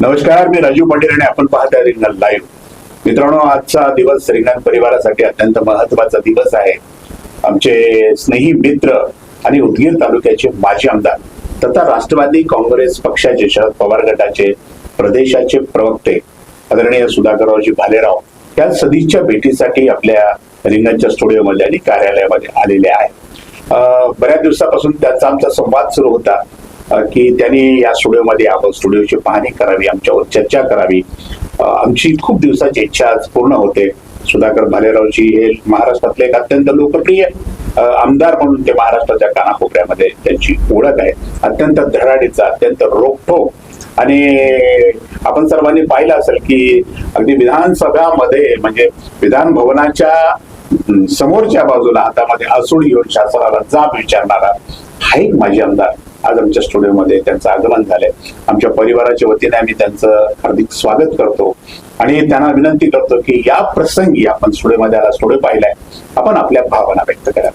नमस्कार मी राजीव पाटील आणि आपण पाहत आहे रिंगण लाईव्ह मित्रांनो आजचा दिवस रिंगण परिवारासाठी अत्यंत महत्त्वाचा दिवस आहे. आमचे स्नेही मित्र आणि उदगीर तालुक्याचे माजी आमदार तथा राष्ट्रवादी काँग्रेस पक्षाचे शरद पवार गटाचे प्रदेशाचे प्रवक्ते आदरणीय सुधाकररावजी भालेराव या सदिच्छा भेटीसाठी आपल्या रिंगणच्या स्टुडिओमध्ये आणि कार्यालयामध्ये आलेले आहेत अं, बऱ्याच दिवसापासून त्याचा आमचा संवाद सुरू होता. की त्यांनी या स्टुडिओमध्ये आपण स्टुडिओची पाहणी करावी आमच्यावर चर्चा करावी. आमची खूप दिवसाची इच्छा आज पूर्ण होते. सुधाकर भालेरावजी हे महाराष्ट्रातले एक अत्यंत लोकप्रिय आमदार म्हणून ते महाराष्ट्राच्या कानाकोपऱ्यामध्ये त्यांची ओळख आहे. अत्यंत धडाडीचा अत्यंत रोखोक आणि आपण सर्वांनी पाहिलं असेल की अगदी विधानसभामध्ये म्हणजे विधान भवनाच्या समोरच्या बाजूला हातामध्ये असूड येऊन शासनाला जाब विचारणारा हा एक माजी आमदार आज आमच्या स्टुडिओमध्ये त्यांचं आगमन झालंय. आमच्या परिवाराच्या वतीने आम्ही त्यांचं हार्दिक स्वागत करतो आणि त्यांना विनंती करतो की या प्रसंगी आपण स्टुडिओमध्ये आला स्टुडिओ पाहिलाय. आपण आपल्या भावना व्यक्त करा.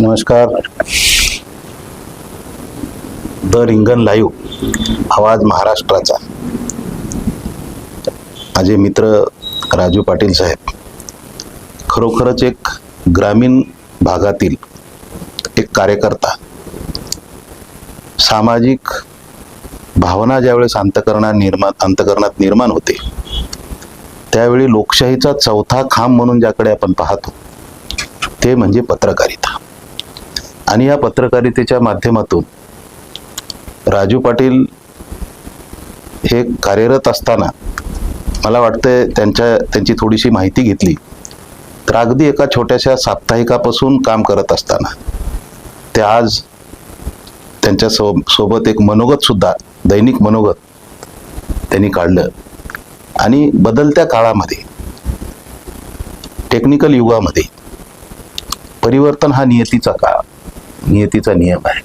नमस्कार. द रिंगण लाईव्ह आवाज महाराष्ट्राचा. माझे मित्र राजू पाटील साहेब खरोखरच एक ग्रामीण भागातील एक कार्यकर्ता सामाजिक भावना ज्यावेळेस अंतकरणात निर्माण अंतकरणात निर्माण होते त्यावेळी लोकशाहीचा चौथा खांब म्हणून ज्याकडे आपण पाहतो ते म्हणजे पत्रकारिता. आणि या पत्रकारितेच्या माध्यमातून राजू पाटील हे कार्यरत असताना मला वाटतं त्यांच्या त्यांची थोडीशी माहिती घेतली तर अगदी एका छोट्याशा साप्ताहिकापासून काम करत असताना ते आज त्यांच्या सो सोबत एक मनोगत सुद्धा दैनिक मनोगत त्यांनी काढलं. आणि बदलत्या काळामध्ये टेक्निकल युगामध्ये परिवर्तन हा नियतीचा काळ नियतीचा नियम आहे.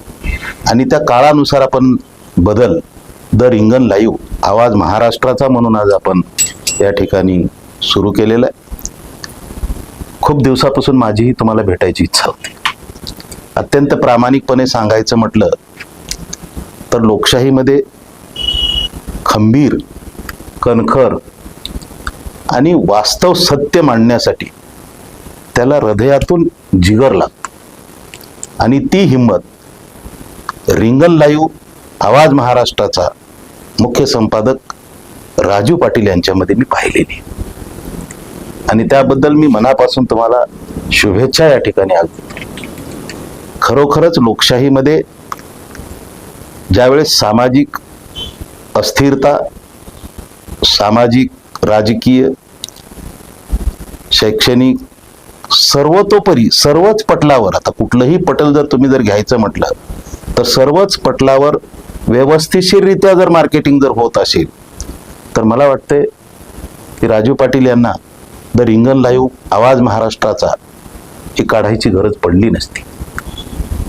आणि त्या काळानुसार आपण बदल द रिंगण लाईव्ह आवाज महाराष्ट्राचा म्हणून आज आपण या ठिकाणी सुरू केलेला आहे. खूप दिवसापासून माझीही तुम्हाला भेटायची इच्छा होती. अत्यंत प्रामाणिकपणे सांगायचं म्हटलं तर लोकशाहीमध्ये खंबीर कणखर आणि वास्तव सत्य मांडण्यासाठी त्याला हृदयातून जिगर लागतो. आणि ती हिंमत रिंगण लाईव्ह आवाज महाराष्ट्राचा मुख्य संपादक राजू पाटील यांच्यामध्ये मी पाहिलेली. आणि त्याबद्दल मी मनापासून तुम्हाला शुभेच्छा या ठिकाणी आलो खरोखरच लोकशाहीमध्ये ज्यावेळेस सामाजिक अस्थिरता सामाजिक राजकीय शैक्षणिक सर्वतोपरी सर्वच पटलावर आता कुठलंही पटल जर तुम्ही जर घ्यायचं म्हटलं तर सर्वच पटलावर व्यवस्थितशीररित्या जर मार्केटिंग जर होत असेल तर मला वाटते की राजू पाटील यांना द रिंगण लाईव्ह आवाज महाराष्ट्राचा ही काढायची गरज पडली नसती.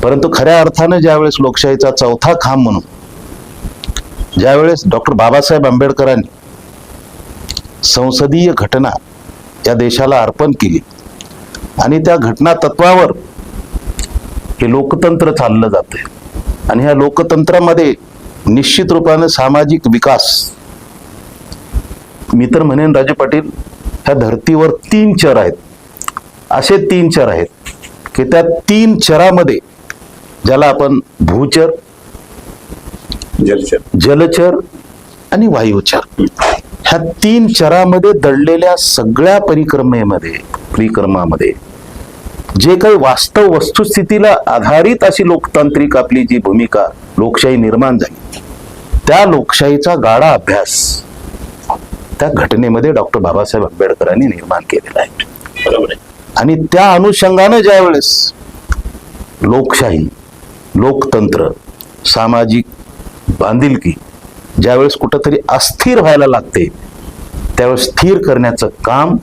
परंतु खऱ्या अर्थानं ज्यावेळेस लोकशाहीचा चौथा खांब म्हणून ज्यावेळेस डॉक्टर बाबासाहेब आंबेडकरांनी संसदीय घटना या देशाला अर्पण केली आणि त्या घटना तत्वावर हे लोकतंत्र चाललं जाते आणि ह्या लोकतंत्रामध्ये निश्चित रूपानं सामाजिक विकास मी तर म्हणेन राजे पाटील ह्या धर्तीवर तीन चर आहेत. असे तीन चर आहेत की त्या तीन चरामध्ये ज्याला आपण भूचर जलचर. जलचर आणि वायुचर ह्या तीन चरामध्ये दडलेल्या सगळ्या परिक्रमेमध्ये परिक्रमामध्ये जे काही वास्तव वस्तुस्थितीला आधारित अशी लोकतांत्रिक आपली जी भूमिका लोकशाही निर्माण झाली त्या लोकशाहीचा गाढा अभ्यास त्या घटनेमध्ये डॉक्टर बाबासाहेब आंबेडकरांनी निर्माण केलेला आहे. बरोबर आहे. आणि त्या अनुषंगानं ज्या वेळेस लोकशाही लोकतंत्र सामाजिक बांधिलकी ज्यावेळेस कुठंतरी अस्थिर व्हायला लागते त्यावेळेस स्थिर करण्याचं काम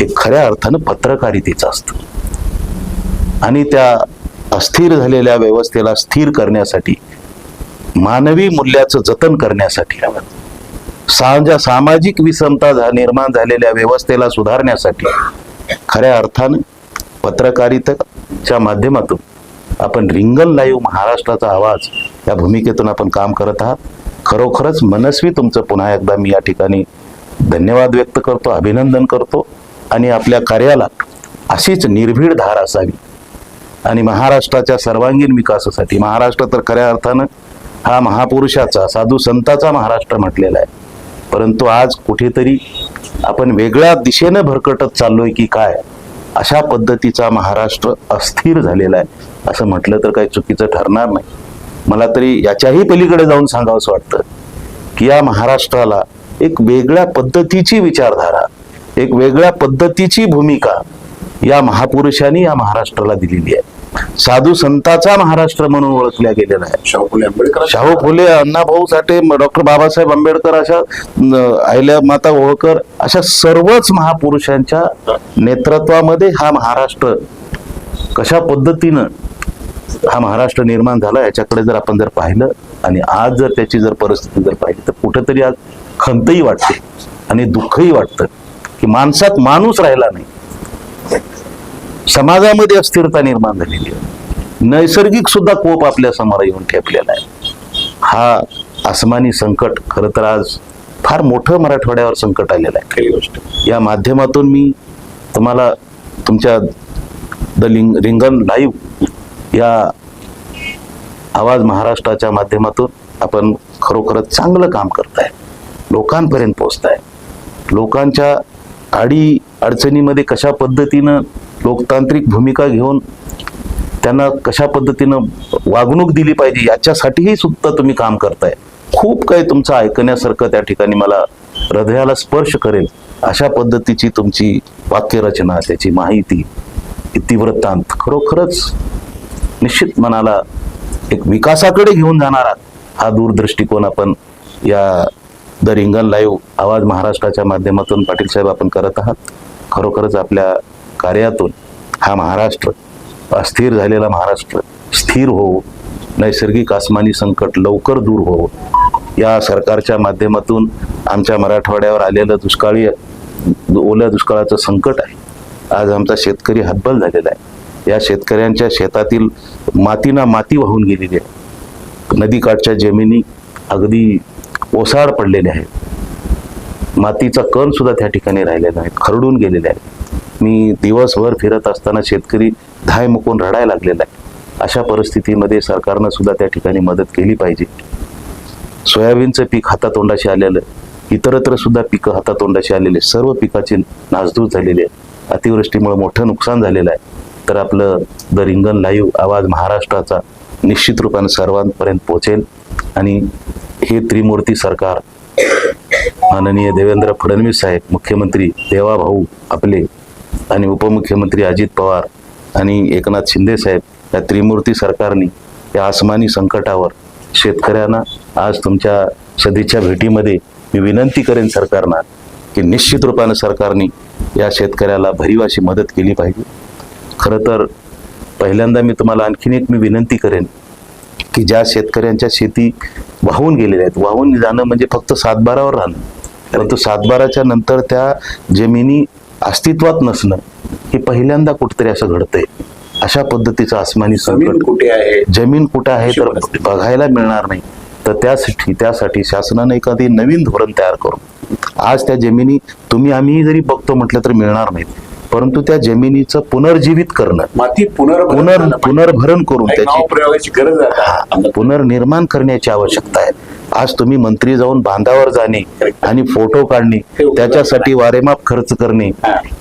हे खऱ्या अर्थानं पत्रकारितेचं असतं. आणि त्या अस्थिर झालेल्या व्यवस्थेला स्थिर करण्यासाठी मानवी मूल्याचं जतन करण्यासाठी साजा सामाजिक विषमता झा- निर्माण झालेल्या व्यवस्थेला सुधारण्यासाठी खऱ्या अर्थानं पत्रकारितेच्या माध्यमातून आपण रिंगल लाईव्ह महाराष्ट्राचा आवाज या भूमिकेतून आपण काम करत आहात. खरोखरच मनस्वी तुमचं पुन्हा एकदा मी या ठिकाणी धन्यवाद व्यक्त करतो अभिनंदन करतो आणि आपल्या कार्याला अशीच निर्भीड धार असावी. आणि महाराष्ट्राच्या सर्वांगीण विकासासाठी महाराष्ट्र तर खऱ्या अर्थानं हा महापुरुषाचा साधू संताचा महाराष्ट्र म्हटलेला आहे. परंतु आज कुठेतरी आपण वेगळ्या दिशेनं भरकटत चाललोय की काय अशा पद्धतीचा महाराष्ट्र अस्थिर झालेला आहे. असं म्हटलं तर काही चुकीचं ठरणार नाही. मला तरी याच्याही पलीकडे जाऊन सांगावंसं वाटतं की या महाराष्ट्राला एक वेगळ्या पद्धतीची विचारधारा एक वेगळ्या पद्धतीची भूमिका या महापुरुषांनी या महाराष्ट्राला दिलेली आहे. साधू संताचा महाराष्ट्र म्हणून ओळखल्या गेलेला आहे. शाहू फुले आंबेडकर शाहू फुले अण्णाभाऊ साठे डॉक्टर बाबासाहेब आंबेडकर अशा न, अहिल्या माता होळकर अशा सर्वच महापुरुषांच्या नेतृत्वामध्ये हा महाराष्ट्र कशा पद्धतीनं हा महाराष्ट्र निर्माण झाला याच्याकडे जर आपण जर पाहिलं आणि आज जर त्याची जर परिस्थिती जर पाहिली तर कुठेतरी आज खंतही वाटते आणि दुःखही वाटतं की माणसात माणूस राहिला नाही. समाजामध्ये अस्थिरता निर्माण झालेली आहे. नैसर्गिक सुद्धा कोप आपल्यासमोर येऊन ठेपलेला आहे. हा आसमानी संकट खरं तर आज फार मोठं मराठवाड्यावर संकट आलेलं आहे. खरी गोष्ट. या माध्यमातून मी तुम्हाला तुमच्या द लिंग रिंगण लाईव्ह या आवाज महाराष्ट्राच्या माध्यमातून आपण खरोखरच चांगलं काम करताय. लोकांपर्यंत पोचताय लोकांच्या आडी अडचणीमध्ये कशा पद्धतीनं लोकतांत्रिक भूमिका घेऊन त्यांना कशा पद्धतीनं वागणूक दिली पाहिजे याच्यासाठीही सुद्धा तुम्ही काम करताय. खूप काही तुमचं ऐकण्यासारखं त्या ठिकाणी मला हृदयाला स्पर्श करेल अशा पद्धतीची तुमची वाक्यरचना त्याची माहिती इतिवृत्तांत खरोखरच निश्चित मनाला एक विकासाकडे घेऊन जाणारा हा दूरदृष्टिकोन आपण या द रिंगण लाईव्ह आवाज महाराष्ट्राच्या माध्यमातून पाटील साहेब आपण करत आहात. खरोखरच आपल्या कार्यातून हा महाराष्ट्र अस्थिर झालेला महाराष्ट्र स्थिर हो नैसर्गिक आसमानी संकट लवकर दूर हो या सरकारच्या माध्यमातून आमच्या मराठवाड्यावर आलेलं दुष्काळी ओल्या दुष्काळाचं संकट आहे. आज आमचा शेतकरी हतबल झालेला आहे. या शेतकऱ्यांच्या शेतातील मातीना माती वाहून गेलेली आहे. नदीकाठच्या जमिनी अगदी ओसाड पडलेल्या आहेत. मातीचा कण सुद्धा त्या ठिकाणी राहिलेला आहे खरडून गेलेले आहे. मी दिवसभर फिरत असताना शेतकरी धाय मुकून रडायला लागलेला आहे. अशा परिस्थितीमध्ये सरकारनं सुद्धा त्या ठिकाणी मदत केली पाहिजे. सोयाबीनचं पीक हातातोंडाशी आलेलं इतरत्र सुद्धा पिकं हातातोंडाशी आलेले सर्व पिकाची नासधूस झालेली आहे अतिवृष्टीमुळे मोठं नुकसान झालेलं आहे. तर आपलं द रिंगण लाईव्ह आवाज महाराष्ट्राचा निश्चित रूपाने सर्वांपर्यंत पोहोचेल. आणि हे त्रिमूर्ती सरकार माननीय देवेंद्र फडणवीस साहेब मुख्यमंत्री देवाभाऊ आपले आणि उपमुख्यमंत्री अजित पवार आणि एकनाथ शिंदे साहेब या त्रिमूर्ती सरकारने या आसमानी संकटावर शेतकऱ्यांना आज तुमच्या सदीच्या भेटीमध्ये मी विनंती करेन सरकारना की निश्चित रूपाने सरकारने या शेतकऱ्याला भरीवाशी मदत केली पाहिजे. खरं तर पहिल्यांदा मी तुम्हाला आणखीन एक मी विनंती करेन की ज्या शेतकऱ्यांच्या शेती वाहून गेलेल्या आहेत वाहून जाणं म्हणजे फक्त सातबारावर राहणं. परंतु सातबाराच्या नंतर त्या जमिनी अस्तित्वात नसणं हे पहिल्यांदा कुठेतरी असं घडतंय. अशा पद्धतीचं आसमानी संकट. कुठे आहे? जमीन कुठं आहे तर. बघायला मिळणार नाही. तर त्यासाठी त्यासाठी शासनाने एखादी नवीन धोरण तयार करून आज त्या जमिनी तुम्ही आम्ही जरी बघतो म्हटलं तर मिळणार नाहीत. परंतु त्या जमिनीचं पुनर्जीवित करणं माती पुनर्भरण पुनर. पुनर्भरण करून त्याची गरज आहे. पुनर्निर्माण करण्याची आवश्यकता आहे आज तुम्ही मंत्री जाऊन बांधावर जाणे. आणि फोटो काढणे त्याच्यासाठी वारेमाप खर्च करणे.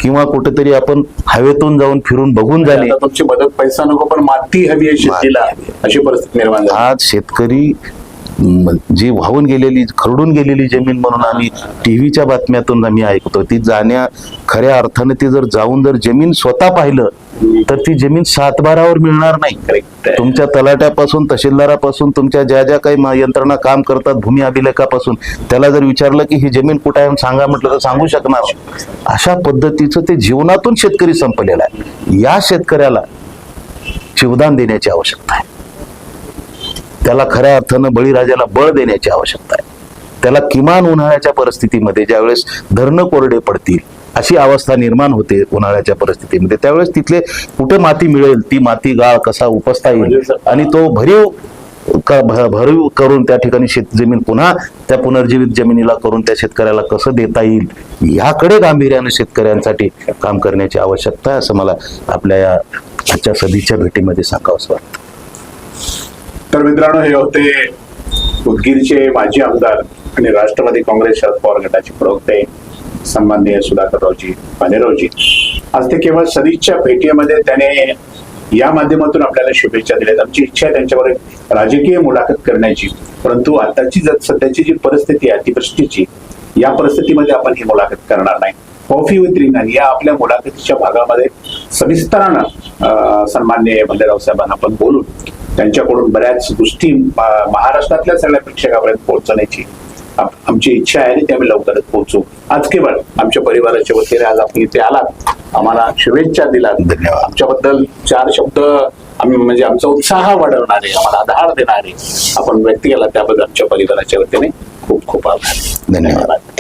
किंवा कुठेतरी आपण हवेतून जाऊन फिरून बघून जाणे आता तुमची मदत पैसा नको पण माती हवी आहे शेतीला अशी परिस्थिती निर्माण आज शेतकरी जी वाहून गेलेली खरडून गेलेली जमीन म्हणून आम्ही टीव्हीच्या बातम्यातून आम्ही ऐकतो. ती जाण्या खऱ्या अर्थाने ती जर जाऊन जर जमीन स्वतः पाहिलं तर ती जमीन सातबारावर मिळणार नाही. तुमच्या तलाट्यापासून तहसीलदारापासून तुमच्या ज्या ज्या काही यंत्रणा काम करतात भूमी अभिलेखापासून त्याला जर विचारलं की ही जमीन कुठं आहे सांगा म्हटलं तर सांगू शकणार. अशा पद्धतीचं ते जीवनातून शेतकरी संपलेला आहे. या शेतकऱ्याला जीवदान देण्याची आवश्यकता आहे. त्याला खऱ्या अर्थानं बळीराजाला बळ देण्याची आवश्यकता आहे. त्याला किमान उन्हाळ्याच्या परिस्थितीमध्ये ज्यावेळेस धरणं कोरडे पडतील अशी अवस्था निर्माण होते उन्हाळ्याच्या परिस्थितीमध्ये. त्यावेळेस तिथले कुठे माती मिळेल ती माती गाळ कसा उपसता येईल आणि तो भरीव भ- भरीव करून त्या ठिकाणी शेत जमीन पुन्हा त्या पुनर्जीवित जमिनीला करून त्या शेतकऱ्याला कसं देता येईल याकडे गांभीर्यानं शेतकऱ्यांसाठी काम करण्याची आवश्यकता आहे असं मला आपल्या या आजच्या सदीच्या भेटीमध्ये सांगावंसं वाटतं. तर मित्रांनो हे होते उदगीरचे माजी आमदार आणि राष्ट्रवादी काँग्रेस शरद पवार गटाचे प्रवक्ते सन्माननीय सुधाकररावजी पानेरावजी. आज ते केवळ सदिच्छा भेटीमध्ये त्याने या माध्यमातून आपल्याला शुभेच्छा दिल्यात. आमची इच्छा आहे त्यांच्यावर राजकीय मुलाखत करण्याची. परंतु आताची सध्याची जी परिस्थिती आहे अतिवृष्टीची या परिस्थितीमध्ये आपण ही मुलाखत करणार नाही. कॉफी विथ रिंगण या आपल्या मुलाखतीच्या भागामध्ये सविस्तरानं सन्माननीय मल्लेराव साहेबांना आपण बोलून त्यांच्याकडून बऱ्याच गोष्टी महाराष्ट्रातल्या सगळ्या प्रेक्षकापर्यंत पोहोचवण्याची आप- आमची इच्छा आहे आणि ते आम्ही लवकरच पोहोचू आज केवळ आमच्या परिवाराच्या वतीने आज आपण इथे आलात. आम्हाला शुभेच्छा दिलात. धन्यवाद. आमच्याबद्दल चार शब्द आम्ही म्हणजे आमचा उत्साह वाढवणारे आम्हाला आधार देणारे आपण व्यक्त केला त्याबद्दल आमच्या परिवाराच्या वतीने खूप खूप आभार. धन्यवाद.